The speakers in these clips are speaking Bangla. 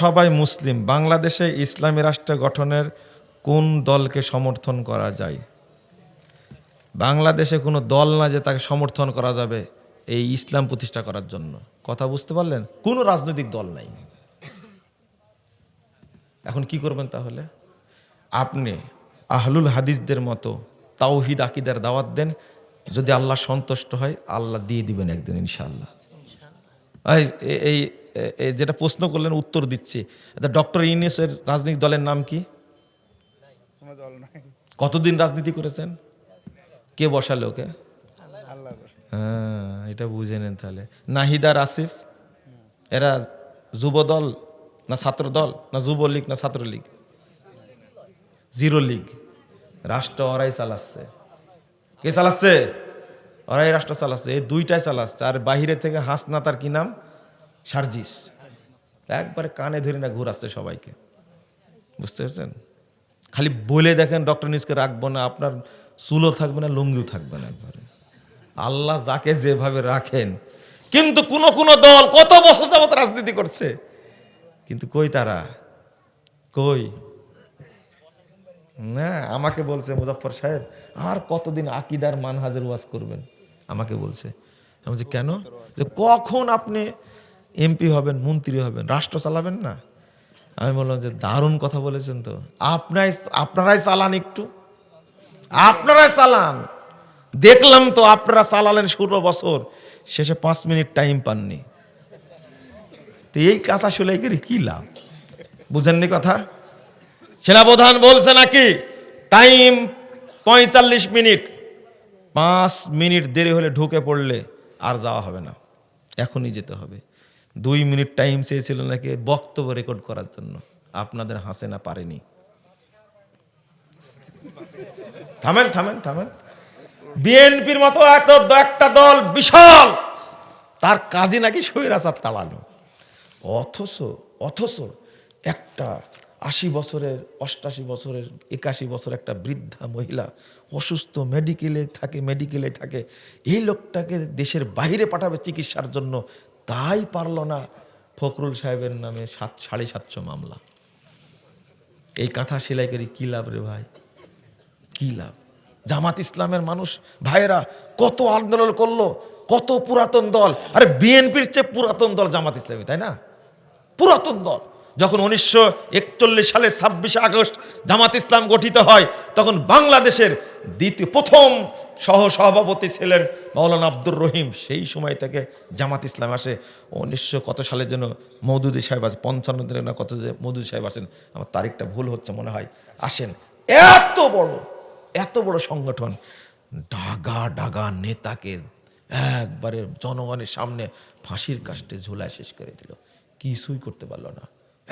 সবাই মুসলিম, বাংলাদেশে ইসলামী রাষ্ট্র গঠনের কোন দলকে সমর্থন করা যায়? বাংলাদেশে কোনো দল না যে তাকে সমর্থন করা যাবে এই ইসলাম প্রতিষ্ঠা করার জন্য। কথা বুঝতে পারলেন? কোনো রাজনৈতিক দল নাই। এখন কি করবেন তাহলে? আপনি আহলুল হাদিসদের মতো তাওহিদ আকিদার দাওয়াত দেন, যদি আল্লাহ সন্তুষ্ট হয়, আল্লাহ দিয়ে দিবেন একদিন ইনশাআল্লাহ। এই যেটা প্রশ্ন করলেন উত্তর দিচ্ছি। ডক্টর ইউনিসের রাজনৈতিক দলের নাম কি? কতদিন রাজনীতি করেছেন? কে বসালে ওকে? হ্যাঁ এটা বুঝে নেন তাহলে। নাহিদা আসিফ? এরা যুব দল না ছাত্র দল না যুবলীগ না ছাত্রলীগ? জিরো লীগ রাষ্ট্র ওরাই চালাচ্ছে। কে চালাচ্ছে? ওরাই রাষ্ট্র চালাচ্ছে। এই দুইটাই চালাচ্ছে। আর বাহিরে থেকে হাসনা তার কি নাম? সার্জিস। একবারে কানে ধরে না ঘুরাচ্ছে সবাইকে। বুঝতে পারছেন? খালি বলে দেখেন, ডক্টর নিজকে রাখব না, আপনার চুলও থাকবে না, লুঙ্গিও থাকবে না একবারে। আল্লাহ যাকে যেভাবে রাখেন, কিন্তু কোন কোন দল কত বছর যাবত রাজনীতি করছে? কিন্তু কই তারা? কই? না, আমাকে বলছে মুজফর সাহেব, আর কতদিন আকিদার মানহাজের ওয়াজ করবেন? আমাকে বলছে। আমি বলছি, কেন? যে কখন আপনি এমপি হবেন, মন্ত্রী হবেন, রাষ্ট্র চালাবেন না? আমি বললাম যে দারুণ কথা বলেছেন তো। আপনারাই আপনারাই চালান একটু। আপনারাই চালান। দেখলাম তো আপনারা চালালেন ষোলো বছর, শেষে পাঁচ মিনিট টাইম পাননি। তো এই কথা শুলাই করে কি লাভ? বুঝেননি কথা? সেনাপ্রধান বলছে নাকি টাইম পঁয়তাল্লিশ মিনিট। পাঁচ মিনিট দেরি হলে ঢুকে পড়লে আর যাওয়া হবে না। এখনই যেতে হবে। দুই মিনিট টাইম চেয়েছিল নাকি বক্তব্য রেকর্ড করার জন্য। আপনাদের হাসে না পারেনি। থামেন থামেন থামেন। বিএনপির মতো এত একটা দল বিশাল, তার কাজে নাকি স্বৈরাচার তাড়ানো। অথচ অথচ একটা আশি বছরের, অষ্টাশি বছরের, একাশি বছর একটা বৃদ্ধা মহিলা অসুস্থ মেডিকেলে থাকে মেডিকেলে থাকে, এই লোকটাকে দেশের বাইরে পাঠাবে চিকিৎসার জন্য তাই পারল না ফখরুল সাহেবের নামে সাত, সাড়ে সাতশো মামলা। এই কাঁথা সেলাই করি কী লাভ রে ভাই? কি লাভ? জামাত ইসলামের মানুষ, ভাইয়েরা, কত আন্দোলন করল, কত পুরাতন দল। আরে বিএনপির চেয়ে পুরাতন দল জামাত ইসলামী, তাই না? পুরাতন দল। যখন উনিশশো সালের ছাব্বিশে আগস্ট জামাত ইসলাম গঠিত হয়, তখন বাংলাদেশের দ্বিতীয়, প্রথম সহ সভাপতি ছিলেন মৌলানা আব্দুর রহিম। সেই সময় থেকে জামাত ইসলাম আসে। উনিশশো কত সালে যেন মৌদুদি সাহেব আছে পঞ্চান্ন দিনে না কত যে মৌদুদি সাহেব আসেন আমার তারিখটা ভুল হচ্ছে মনে হয়, আসেন। এত বড় এত বড় সংগঠন ডাগা ডাগা নেতাকে একবারে জনগণের সামনে ফাঁসির কাষ্টে ঝোলায় শেষ করে দিল। কিছুই করতে পারল না।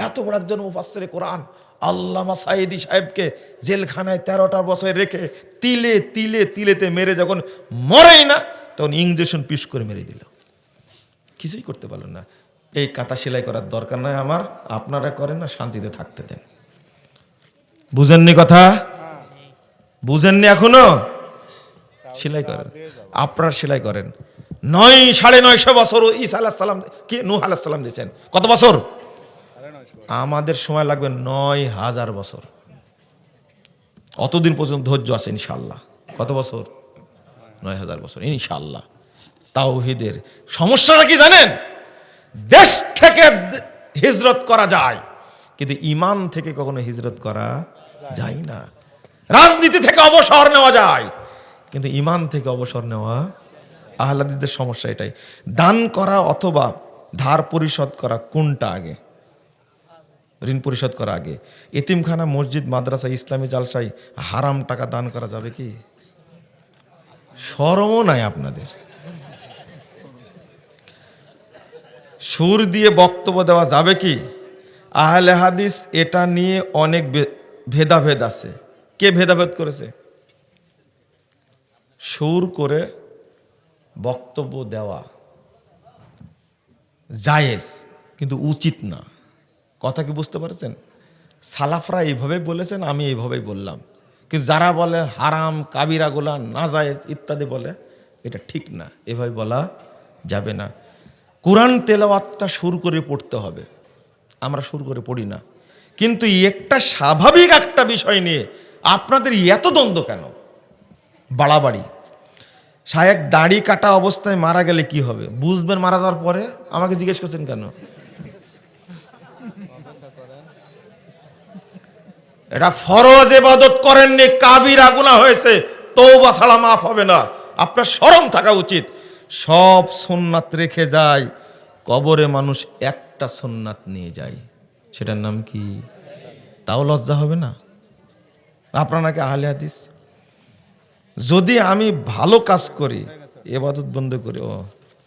এত বড় একজন মুফাসসিরে কোরআন আল্লামা সাইদি সাহেবকে জেলখানায় তেরোটা বছর রেখে তিলে তিলে তিলেতে মেরে যখন মরেই না, তখন ইঞ্জেকশন পিস করে মেরে দিল। কিছুই করতে পারল না। এই কাঁথা সেলাই করার দরকার নাই আমার, আপনারা করেন না, শান্তিতে থাকতে দেন। বুঝেননি কথা? বুঝেননি এখনও? সেলাই করেন। আপনারা সেলাই করেন। নয়, সাড়ে নয়শো বছর ঈসা আলাহ সালাম কি? নূহ আলাহ সালাম দিয়েছেন। কত বছর? আমাদের সময় লাগবে নয় হাজার বছর। অতদিন পর্যন্ত ধৈর্য আছে ইনশাল্লাহ কত বছর? নয় হাজার বছর ইনশাল্লাহ তাওহিদের সমস্যাটা কি জানেন? দেশ থেকে হিজরত করা যায়, কিন্তু ইমান থেকে কখনো হিজরত করা যায় না। রাজনীতি থেকে অবসর নেওয়া যায়, কিন্তু ইমান থেকে অবসর নেওয়া আহ্লাদিদের সমস্যা এটাই। দান করা অথবা ধার পরিশোধ করা কোনটা আগে? ঋণ পরিশোধ করা আগে। এতিমখানা, মসজিদ, মাদ্রাসা, ইসলামী জালসাই হারাম টাকা দান করা যাবে কি? সরমও নাই আপনাদের। সুর দিয়ে বক্তব্য দেওয়া যাবে কি? আহলে হাদিস এটা নিয়ে অনেক ভেদাভেদ আছে। কে ভেদাভেদ করেছে? সুর করে বক্তব্য দেওয়া। জায়েজ, কিন্তু উচিত না। কথা কি বুঝতে পারছেন? সালাফরা এইভাবে বলেছেন, আমি এইভাবেই বললাম। কিন্তু যারা বলে হারাম, কাবিরা গোলা নাজায়েজ ইত্যাদি বলে, এটা ঠিক না। এভাবে বলা যাবে না। কোরআন তেলাওয়াতটা সুর করে পড়তে হবে। আমরা শুরু করে পড়ি না। কিন্তু একটা স্বাভাবিক একটা বিষয় নিয়ে আপনাদের এত দ্বন্দ্ব কেন? বাড়াবাড়ি। শায়েক দাড়ি কাটা অবস্থায় মারা গেলে কি হবে? বুঝবেন মারা যাওয়ার পরে? আমাকে জিজ্ঞেস করছেন কেন? এটা ফরজ এবাদত করেননি, কাবির আগুনা হয়েছে তৌবা ছাড়া মাফ হবে না। আপনার শরম থাকা উচিত। সব সোননাথ রেখে যায়, কবরে মানুষ একটা সোননাথ নিয়ে যায়। সেটার নাম কি? তাও লজ্জা হবে না? আপনার নাকি আহলে হাদিস? যদি আমি ভালো কাজ করি এবাদত বন্ধ করি, ও